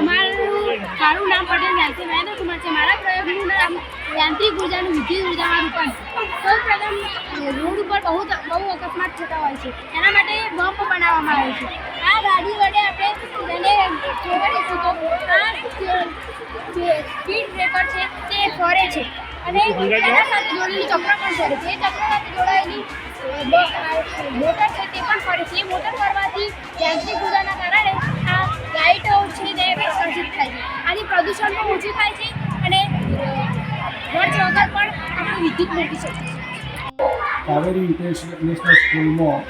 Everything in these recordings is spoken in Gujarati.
અમારું મારું નામ પટેલ યાંત્રિક મહેન્દ્ર કુમાર છે. મારા પ્રયોગનું નામ યાંત્રિક ઉર્જાનું વિદ્યુત ઉર્જામાં રૂપાંતર સૌપ્રથમ રોડ ઉપર બહુ બહુ અકસ્માત થતા હોય છે. એના માટે બમ્પ બનાવવામાં આવે છે. આ ગાડી વડે આપણે તેને જોડીશું તો આ જે સ્પીડ બ્રેકર છે તે ફરે છે. અને એના સાથે જોડેલી ચક્ર પણ ફરે છે. ચક્ર સાથે જોડાયેલી મોટર છે તે પણ ફરે છે. એ મોટર ફરવાથી યાંત્રિક પણ ઓછું થાય છે અને ખર્ચ વગર પણ આપણે વિદ્યુત મેળવી શકીએ કાવેરી ઇન્ટરનેશનલ સ્કૂલમાં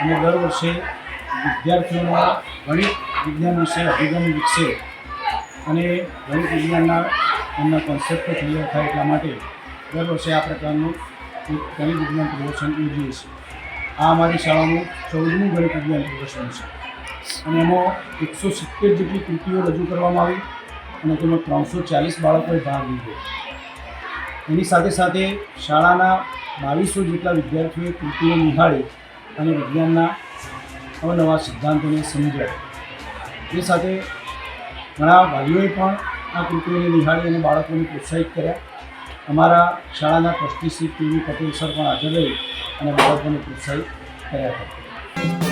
અમે દર વર્ષે વિદ્યાર્થીઓમાં ગણિત વિજ્ઞાન વિશે અભિગમ વિકસે અને ગણિત વિજ્ઞાનના એમના કોન્સેપ્ટ ક્લિયર થાય એટલા માટે દર વર્ષે આ પ્રકારનું એક ગણિત વિજ્ઞાન પ્રદર્શન યોજીએ છીએ. આ અમારી શાળાનું ચૌદમું ગણિત વિજ્ઞાન પ્રદર્શન છે. અને એમાં એકસો સિત્તેર જેટલી કૃતિઓ રજૂ કરવામાં આવી. અને તેમાં ત્રણસો ચાલીસ બાળકોએ ભાગ લીધો. એની સાથે સાથે શાળાના બાવીસો જેટલા વિદ્યાર્થીઓએ કૃતિઓ નિહાળી અને વિજ્ઞાનના અવનવા સિદ્ધાંતોને સમજ્યા એ સાથે ઘણા વાલીઓએ પણ આ કૃતિઓને નિહાળી અને બાળકોને પ્રોત્સાહિત કર્યા. અમારા શાળાના trustee Shri PV Patel sir પણ હાજર રહી અને બાળકોને પ્રોત્સાહિત કર્યા હતા.